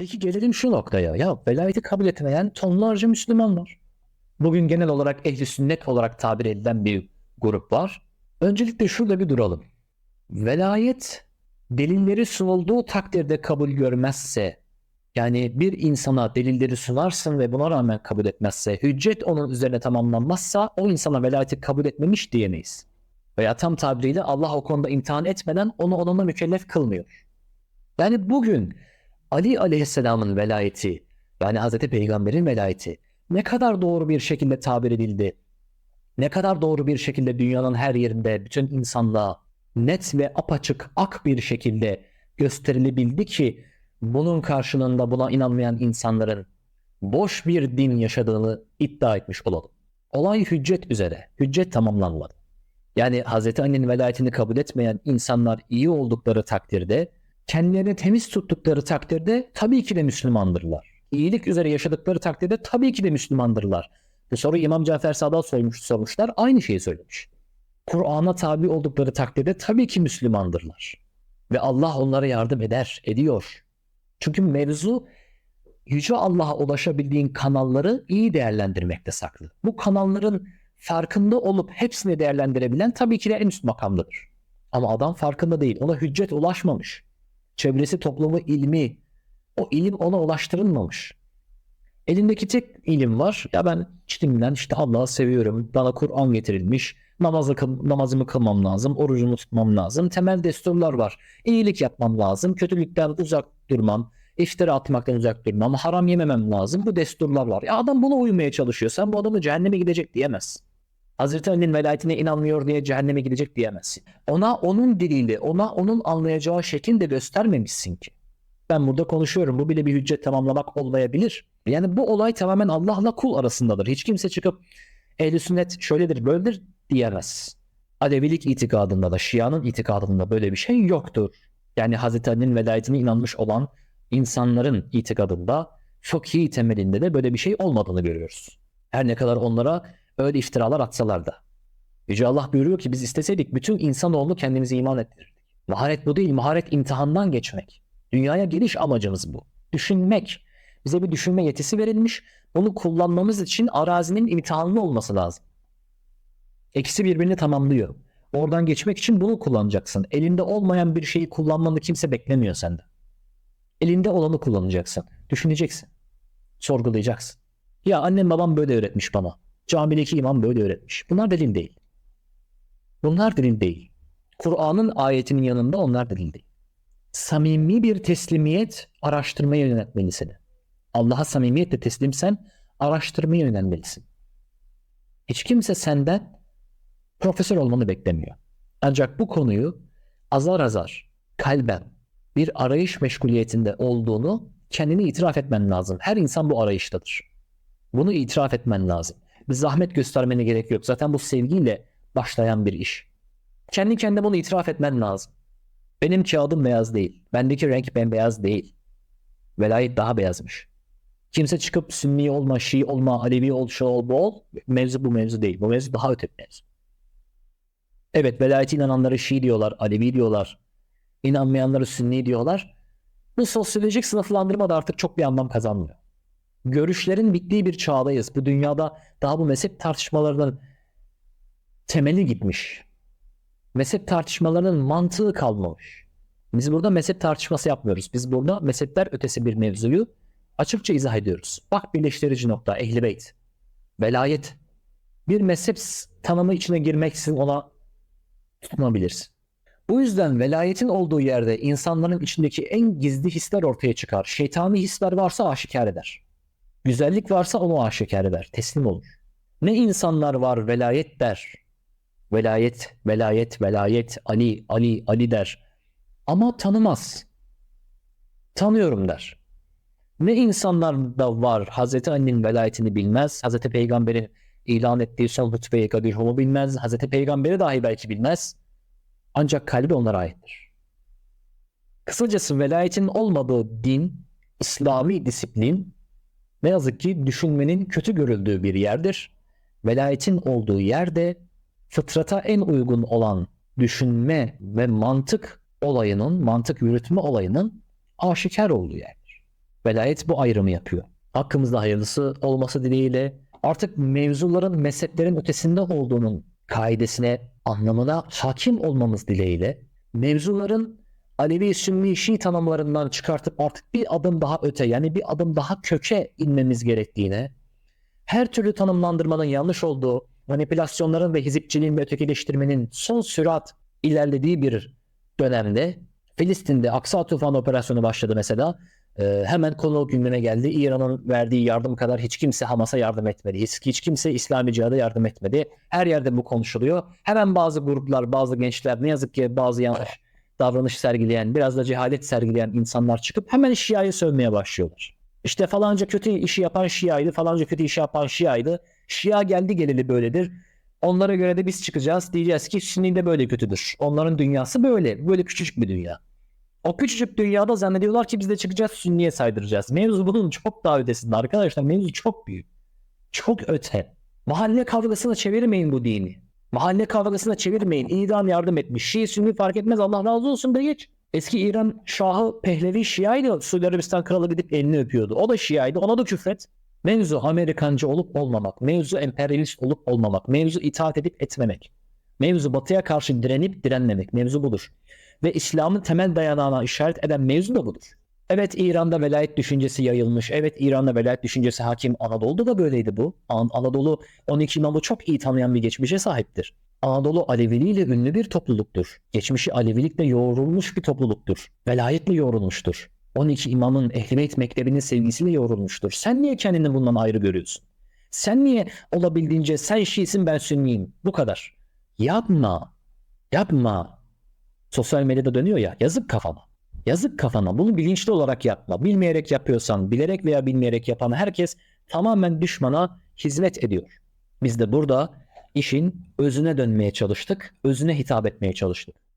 Peki gelelim şu noktaya. Ya velayeti kabul etmeyen tonlarca Müslüman var. Bugün genel olarak ehli sünnet olarak tabir edilen bir grup var. Öncelikle şurada bir duralım. Velayet delilleri sunulduğu takdirde kabul görmezse yani bir insana delilleri sunarsın ve buna rağmen kabul etmezse, hüccet onun üzerine tamamlanmazsa o insana velayeti kabul etmemiş diyemeyiz. Veya tam tabiriyle Allah o konuda imtihan etmeden onu onunla mükellef kılmıyor. Yani bugün Ali aleyhisselamın velayeti yani Hazreti Peygamber'in velayeti ne kadar doğru bir şekilde tabir edildi, ne kadar doğru bir şekilde dünyanın her yerinde bütün insanlığa net ve apaçık ak bir şekilde gösterilebildi ki bunun karşılığında buna inanmayan insanların boş bir din yaşadığını iddia etmiş olalım. Olay hüccet üzere. Hüccet tamamlanmadı. Yani Hz. Ali'nin velayetini kabul etmeyen insanlar iyi oldukları takdirde, kendilerini temiz tuttukları takdirde tabii ki de Müslümandırlar. İyilik üzere yaşadıkları takdirde tabii ki de Müslümandırlar. Bu soruyu İmam Cafer Sadat sormuş, sormuşlar. Aynı şeyi söylemiş. Kur'an'a tabi oldukları takdirde tabii ki Müslümandırlar. Ve Allah onlara yardım eder, ediyor. Çünkü mevzu Yüce Allah'a ulaşabildiğin kanalları iyi değerlendirmekte saklı. Bu kanalların farkında olup hepsini değerlendirebilen tabii ki de en üst makamdadır. Ama adam farkında değil. Ona hüccet ulaşmamış. Çevresi, toplumu, ilmi, o ilim ona ulaştırılmamış. Elindeki tek ilim var. Ya ben içtimden işte Allah'ı seviyorum. Bana Kur'an getirilmiş. Namazı, namazımı kılmam lazım. Orucumu tutmam lazım. Temel desturlar var. İyilik yapmam lazım. Kötülükten uzak durmam. İftira atmaktan uzak durmam. Haram yememem lazım. Bu desturlar var. Ya adam buna uymaya çalışıyor. Sen bu adamı cehenneme gidecek diyemezsin. Hazreti Ali'nin velayetine inanmıyor diye cehenneme gidecek diyemezsin. Ona onun diliyle, ona onun anlayacağı şekilde göstermemişsin ki. Ben burada konuşuyorum. Bu bile bir hüccet tamamlamak olmayabilir. Yani bu olay tamamen Allah'la kul arasındadır. Hiç kimse çıkıp ehli sünnet şöyledir böyledir diyemez. Alevilik itikadında da Şia'nın itikadında böyle bir şey yoktur. Yani Hazreti Ali'nin velayetine inanmış olan insanların itikadında fıkhi temelinde de böyle bir şey olmadığını görüyoruz. Her ne kadar onlara öyle iftiralar atsalar da. Yüce Allah buyuruyor ki biz isteseydik bütün insanoğlunu kendimize iman ettirirdik. Maharet bu değil, maharet imtihandan geçmek. Dünyaya geliş amacımız bu. Düşünmek. Bize bir düşünme yetisi verilmiş. Bunu kullanmamız için arazinin imtihanlı olması lazım. İkisi birbirini tamamlıyor. Oradan geçmek için bunu kullanacaksın. Elinde olmayan bir şeyi kullanmanı kimse beklemiyor senden. Elinde olanı kullanacaksın. Düşüneceksin. Sorgulayacaksın. Ya annem babam böyle öğretmiş bana. Camideki imam böyle öğretmiş. Bunlar delil değil. Bunlar delil değil. Kur'an'ın ayetinin yanında onlar delil değil. Samimi bir teslimiyet araştırmaya yöneltmeli seni. Allah'a samimiyetle teslimsen araştırmaya yönelmelisin. Hiç kimse senden profesör olmanı beklemiyor. Ancak bu konuyu azar azar, kalben bir arayış meşguliyetinde olduğunu kendini itiraf etmen lazım. Her insan bu arayıştadır. Bunu itiraf etmen lazım. Bir zahmet göstermene gerek yok. Zaten bu sevgiyle başlayan bir iş. Kendi kendine bunu itiraf etmen lazım. Benim kağıdım beyaz değil. Bendeki renk bembeyaz değil. Velayet daha beyazmış. Kimse çıkıp Sünni olma, Şii olma, Alevi ol, şu ol, bu ol. Mevzu bu mevzu değil. Bu mevzu daha öte bir mevzu. Evet velayete inananları Şii diyorlar, Alevi diyorlar. İnanmayanları Sünni diyorlar. Bu sosyolojik sınıflandırma da artık çok bir anlam kazanmıyor. Görüşlerin bittiği bir çağdayız. Bu dünyada daha bu mezhep tartışmalarının temeli gitmiş. Mezhep tartışmalarının mantığı kalmamış. Biz burada mezhep tartışması yapmıyoruz. Biz burada mezhepler ötesi bir mevzuyu açıkça izah ediyoruz. Bak birleştirici nokta Ehl-i Beyt. Velayet. Bir mezhep tanımı içine girmeksizin ona tutunabilirsin. Bu yüzden velayetin olduğu yerde insanların içindeki en gizli hisler ortaya çıkar. Şeytani hisler varsa aşikar eder. Güzellik varsa onu aşikar eder. Teslim olur. Ne insanlar var velayet der. Velayet, velayet, velayet, Ali, Ali, Ali der. Ama tanımaz. Tanıyorum der. Ne insanlar da var Hazreti Ali'nin velayetini bilmez. Hazreti Peygamber'in ilan ettiği son hutbe-i kadirhumu bilmez. Hazreti Peygamber'i dahi belki bilmez. Ancak kalbi onlara aittir. Kısacası velayetin olmadığı din, İslami disiplin ne yazık ki düşünmenin kötü görüldüğü bir yerdir. Velayetin olduğu yerde fıtrata en uygun olan düşünme ve mantık olayının, mantık yürütme olayının aşikar olduğu yerdir. Velayet bu ayrımı yapıyor. Hakkımızda hayırlısı olması dileğiyle artık mevzuların mezheplerin ötesinde olduğunun kaidesine, anlamına hakim olmamız dileğiyle mevzuların Alevi, Sünni, Şii tanımlarından çıkartıp artık bir adım daha öte yani bir adım daha köke inmemiz gerektiğine, her türlü tanımlandırmanın yanlış olduğu, manipülasyonların ve hizipçiliğin ve ötekileştirmenin son sürat ilerlediği bir dönemde Filistin'de Aksa Tufan operasyonu başladı mesela. Ee, hemen konu gündeme geldi. İran'ın verdiği yardım kadar hiç kimse Hamas'a yardım etmedi. Hiç, kimse İslami Cihad'a yardım etmedi. Her yerde bu konuşuluyor. Hemen bazı gruplar, bazı gençler ne yazık ki bazı yanlış davranış sergileyen, biraz da cehalet sergileyen insanlar çıkıp hemen Şia'yı sövmeye başlıyorlar. İşte falanca kötü işi yapan Şia'ydı, falanca kötü işi yapan Şia'ydı. Şia geldi geleli böyledir. Onlara göre de biz çıkacağız. Diyeceğiz ki Sünni de böyle kötüdür. Onların dünyası böyle. Böyle küçücük bir dünya. O küçücük dünyada zannediyorlar ki biz de çıkacağız Sünniye saydıracağız. Mevzu bunun çok daha ötesinde arkadaşlar. Mevzu çok büyük. Çok öte. Mahalle kavgasına çevirmeyin bu dini. Mahalle kavgasına çevirmeyin. İran yardım etmiş. Şii Sünni fark etmez. Allah razı olsun da geç. Eski İran Şahı Pehlevi Şia'ydı. Suudi Arabistan kralı gidip elini öpüyordu. O da Şia'ydı. Ona da küfret. Mevzu Amerikancı olup olmamak. Mevzu emperyalist olup olmamak. Mevzu itaat edip etmemek. Mevzu batıya karşı direnip direnmemek. Mevzu budur. Ve İslam'ın temel dayanağına işaret eden mevzu da budur. Evet İran'da velayet düşüncesi yayılmış. Evet İran'da velayet düşüncesi hakim. Anadolu'da da böyleydi bu. An- Anadolu 12 imamı çok iyi tanıyan bir geçmişe sahiptir. Anadolu Aleviliğiyle ünlü bir topluluktur. Geçmişi Alevilikle yoğrulmuş bir topluluktur. Velayetle yoğrulmuştur. 12 imamın Ehl-i Beyt mektebinin sevgisiyle yoğrulmuştur. Sen niye kendini bundan ayrı görüyorsun? Sen niye olabildiğince sen Şiisin ben Sünniyim? Bu kadar. Yapma. Yapma. Sosyal medyada dönüyor ya yazık kafama. Yazık kafana. Bunu bilinçli olarak yapma. Bilmeyerek yapıyorsan, bilerek veya bilmeyerek yapan herkes tamamen düşmana hizmet ediyor. Biz de burada işin özüne dönmeye çalıştık, özüne hitap etmeye çalıştık.